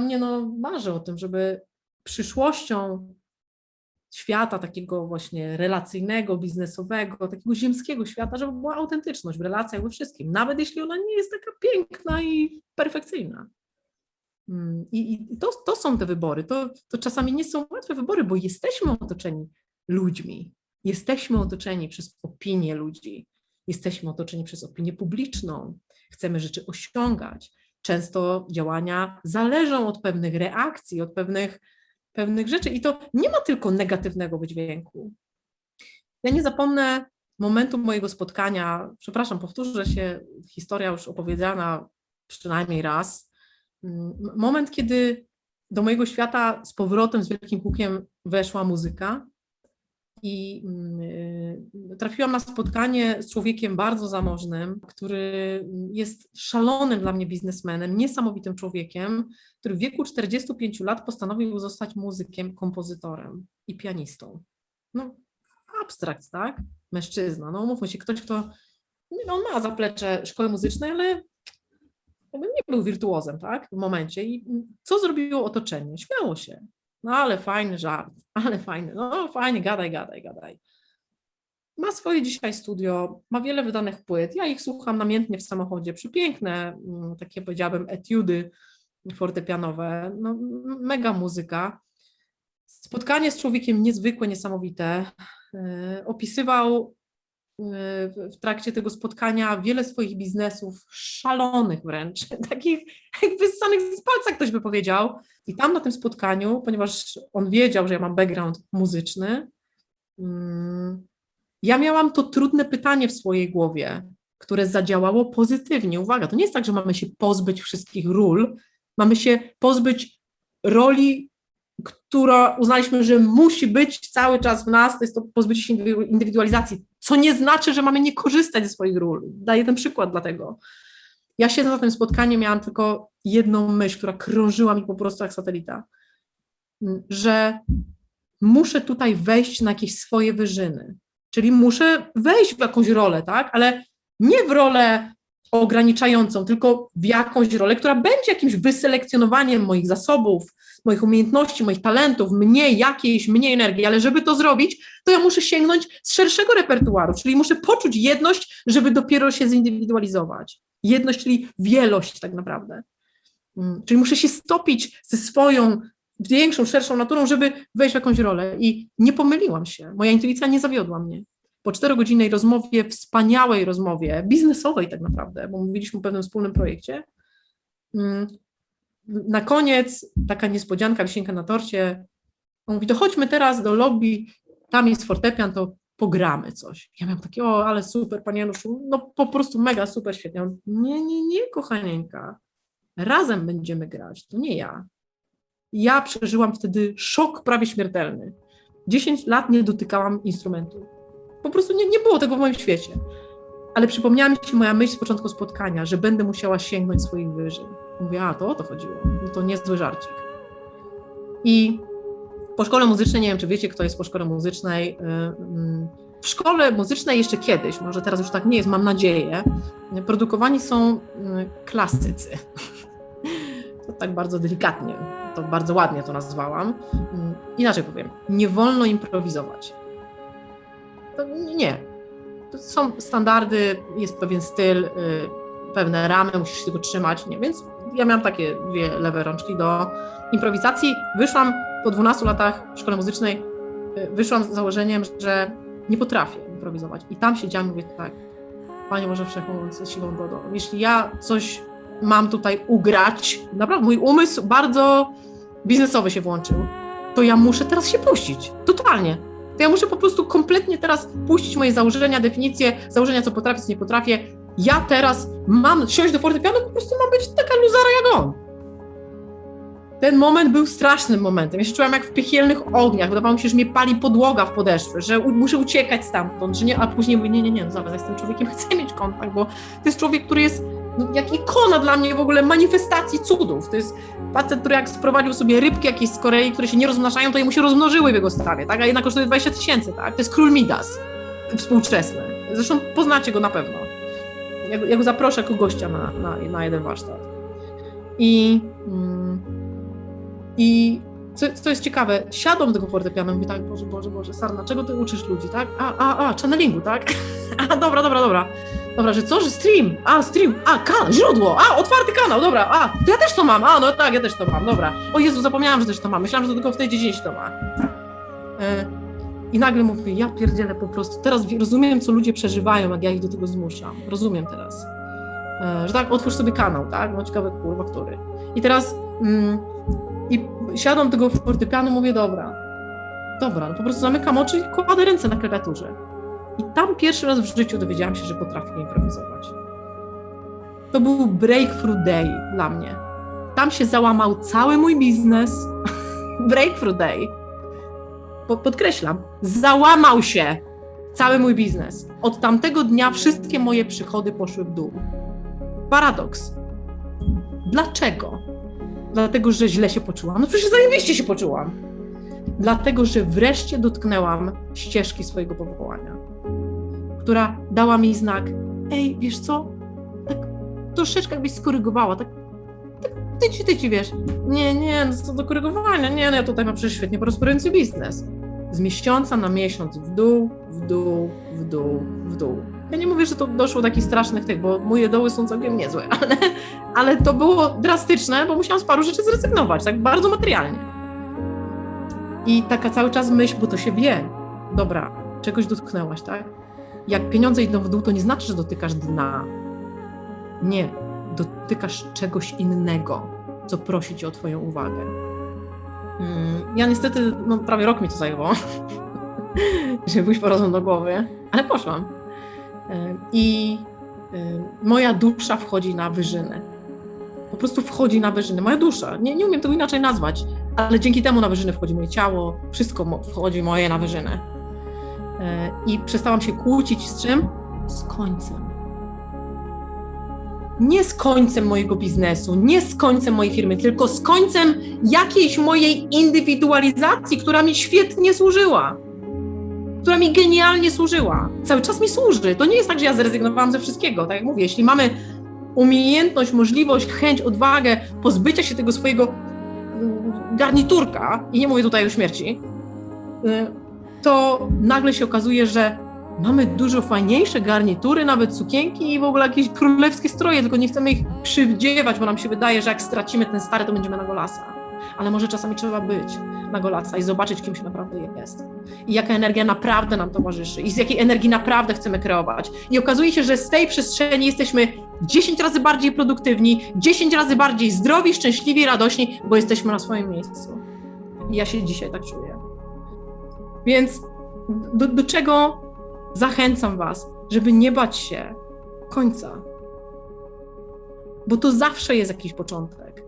dla mnie no, marzę o tym, żeby przyszłością świata takiego właśnie relacyjnego, biznesowego, takiego ziemskiego świata, żeby była autentyczność w relacjach we wszystkim, nawet jeśli ona nie jest taka piękna i perfekcyjna. Mm, I, i to, to są te wybory. To, to czasami nie są łatwe wybory, bo jesteśmy otoczeni ludźmi, jesteśmy otoczeni przez opinię ludzi, jesteśmy otoczeni przez opinię publiczną, chcemy rzeczy osiągać. Często działania zależą od pewnych reakcji, od pewnych pewnych rzeczy i to nie ma tylko negatywnego wydźwięku. Ja nie zapomnę momentu mojego spotkania, przepraszam, powtórzę się, historia już opowiedziana przynajmniej raz. Moment, kiedy do mojego świata z powrotem, z wielkim hukiem weszła muzyka i mm, trafiłam na spotkanie z człowiekiem bardzo zamożnym, który jest szalonym dla mnie biznesmenem, niesamowitym człowiekiem, który w wieku 45 lat postanowił zostać muzykiem, kompozytorem i pianistą. No, abstrakt, tak? Mężczyzna. No, mówmy się, ktoś, kto no, on ma zaplecze szkoły muzycznej, ale nie był wirtuozem, tak? W momencie. I co zrobiło otoczenie? Śmiało się. No ale fajny żart, ale fajny, no fajnie, gadaj, gadaj, gadaj. Ma swoje dzisiaj studio, ma wiele wydanych płyt, ja ich słucham namiętnie w samochodzie, przepiękne, mm, takie powiedziałabym etiudy fortepianowe, no, mega muzyka. Spotkanie z człowiekiem niezwykłe, niesamowite. Yy, opisywał w trakcie tego spotkania wiele swoich biznesów, szalonych wręcz, takich jakby ssanych z palca ktoś by powiedział. I tam na tym spotkaniu, ponieważ on wiedział, że ja mam background muzyczny, mm, ja miałam to trudne pytanie w swojej głowie, które zadziałało pozytywnie. Uwaga, to nie jest tak, że mamy się pozbyć wszystkich ról, mamy się pozbyć roli która uznaliśmy, że musi być cały czas w nas, to jest to pozbycie się indywidualizacji, co nie znaczy, że mamy nie korzystać ze swoich ról. Daję ten przykład dlatego. Ja siedzę na tym spotkaniu, miałam tylko jedną myśl, która krążyła mi po prostu jak satelita, że muszę tutaj wejść na jakieś swoje wyżyny, czyli muszę wejść w jakąś rolę, tak, ale nie w rolę ograniczającą, tylko w jakąś rolę, która będzie jakimś wyselekcjonowaniem moich zasobów, moich umiejętności, moich talentów, mniej jakiejś, mniej energii, ale żeby to zrobić, to ja muszę sięgnąć z szerszego repertuaru, czyli muszę poczuć jedność, żeby dopiero się zindywidualizować. Jedność, czyli wielość tak naprawdę. Mm, czyli muszę się stopić ze swoją większą, szerszą naturą, żeby wejść w jakąś rolę. I nie pomyliłam się. Moja intuicja nie zawiodła mnie. Po czterogodzinnej rozmowie, wspaniałej rozmowie, biznesowej tak naprawdę, bo mówiliśmy o pewnym wspólnym projekcie, mm, na koniec taka niespodzianka, wisienka na torcie. On mówi, to chodźmy teraz do lobby, tam jest fortepian, to pogramy coś. Ja miałam takie, o, ale super, panie Januszu, no po prostu mega, super, świetnie. On, nie, nie, nie, kochanieńka, razem będziemy grać, to nie ja. Ja przeżyłam wtedy szok prawie śmiertelny. 10 lat nie dotykałam instrumentu. Po prostu nie, nie było tego w moim świecie. Ale przypomniała mi się moja myśl z początku spotkania, że będę musiała sięgnąć swoich wyżyn. Mówię, a to o to chodziło. No to niezły żarcik. I po szkole muzycznej, nie wiem czy wiecie, kto jest po szkole muzycznej. Y, mm, w szkole muzycznej jeszcze kiedyś, może teraz już tak nie jest, mam nadzieję, produkowani są y, klasycy. To tak bardzo delikatnie, to bardzo ładnie to nazwałam. Y, inaczej powiem, nie wolno improwizować. Nie. To są standardy, jest pewien styl, pewne ramy, musisz się tego trzymać, nie? Więc ja miałam takie dwie lewe rączki do improwizacji. Wyszłam po 12 latach w szkole muzycznej, y, wyszłam z założeniem, że nie potrafię improwizować. I tam siedziałam i mówię tak, Panie Boże Wszechmogący, siłą Bodą, jeśli ja coś mam tutaj ugrać, naprawdę mój umysł bardzo biznesowy się włączył, to ja muszę teraz się puścić, totalnie. To ja muszę po prostu kompletnie teraz puścić moje założenia, definicje, założenia, co potrafię, co nie potrafię, ja teraz mam siąść do fortepianu, po prostu mam być taka luzara jak on. Ten moment był strasznym momentem. Ja się czułam jak w piekielnych ogniach. Wydawało mi się, że mnie pali podłoga w podeszwy, że muszę uciekać stamtąd, że nie, a później mówię, nie, nie, nie, no zobacz, ja z tym człowiekiem chcę mieć kontakt, bo to jest człowiek, który jest jak ikona dla mnie w ogóle manifestacji cudów. To jest facet, który jak sprowadził sobie rybki jakieś z Korei, które się nie rozmnażają, to je mu się rozmnożyły w jego stawie, tak? A jednak kosztuje 20 tysięcy, tak? To jest król Midas współczesny. Zresztą poznacie go na pewno ja, ja go zaproszę jako gościa na, na, na jeden warsztat. I, mm, I co, co jest ciekawe, siadłam do tego fortepianu i mówię tak, Boże, Boże, Boże, Sarna, czego ty uczysz ludzi, tak? A, a, a, channelingu, tak? A, dobra, dobra, dobra. Dobra, że co, że stream? A, stream, a, kanał, źródło, a, otwarty kanał, dobra, a, to ja też to mam, a, no tak, ja też to mam, dobra. O Jezu, zapomniałam, że też to mam, myślałam, że to tylko w tej dziedzinie się to ma. E, I nagle mówię, ja pierdzielę po prostu, teraz rozumiem, co ludzie przeżywają, jak ja ich do tego zmuszam, rozumiem teraz. E, że tak, otwórz sobie kanał, tak, no ciekawe, kurwa, który. I teraz, mm, i siadam do tego fortepianu, mówię, dobra, dobra, no po prostu zamykam oczy i kładę ręce na klawiaturze. I tam pierwszy raz w życiu dowiedziałam się, że potrafię improwizować. To był breakthrough day dla mnie. Tam się załamał cały mój biznes. breakthrough day. Po, podkreślam, załamał się cały mój biznes. Od tamtego dnia wszystkie moje przychody poszły w dół. Paradoks. Dlaczego? Dlatego, że źle się poczułam. No przecież zajebiście się poczułam. Dlatego, że wreszcie dotknęłam ścieżki swojego powołania, która dała mi znak, ej, wiesz co, tak troszeczkę jakbyś skorygowała, tak, tak ty ci, ty ci, wiesz, nie, nie, no co do korygowania, nie, no ja tutaj mam przecież świetnie prosperujący biznes. Z miesiąca na miesiąc w dół, w dół, w dół, w dół. Ja nie mówię, że to doszło do takich strasznych tych, bo moje doły są całkiem niezłe, ale, ale to było drastyczne, bo musiałam z paru rzeczy zrezygnować, tak bardzo materialnie. I taka cały czas myśl, bo to się wie, dobra, czegoś dotknęłaś, tak? Jak pieniądze idą w dół, to nie znaczy, że dotykasz dna. Nie, dotykasz czegoś innego, co prosi cię o twoją uwagę. Mm, Ja niestety, no prawie rok mi to zajęło, żeby pójść po rozum do głowy, ale poszłam. I moja dusza wchodzi na wyżynę. Po prostu wchodzi na wyżynę. Moja dusza, nie, nie umiem tego inaczej nazwać, ale dzięki temu na wyżynę wchodzi moje ciało, wszystko wchodzi moje na wyżynę. E, I przestałam się kłócić z czym? Z końcem. Nie z końcem mojego biznesu, nie z końcem mojej firmy, tylko z końcem jakiejś mojej indywidualizacji, która mi świetnie służyła. Która mi genialnie służyła. Cały czas mi służy. To nie jest tak, że ja zrezygnowałam ze wszystkiego. Tak jak mówię, jeśli mamy umiejętność, możliwość, chęć, odwagę pozbycia się tego swojego mm, garniturka, i nie mówię tutaj o śmierci, y, to nagle się okazuje, że mamy dużo fajniejsze garnitury, nawet sukienki i w ogóle jakieś królewskie stroje, tylko nie chcemy ich przywdziewać, bo nam się wydaje, że jak stracimy ten stary, to będziemy na golasa. Ale może czasami trzeba być na golasa i zobaczyć, kim się naprawdę jest. I jaka energia naprawdę nam towarzyszy. I z jakiej energii naprawdę chcemy kreować. I okazuje się, że z tej przestrzeni jesteśmy 10 razy bardziej produktywni, 10 razy bardziej zdrowi, szczęśliwi, radośni, bo jesteśmy na swoim miejscu. I ja się dzisiaj tak czuję. Więc do, do czego zachęcam Was, żeby nie bać się końca. Bo to zawsze jest jakiś początek.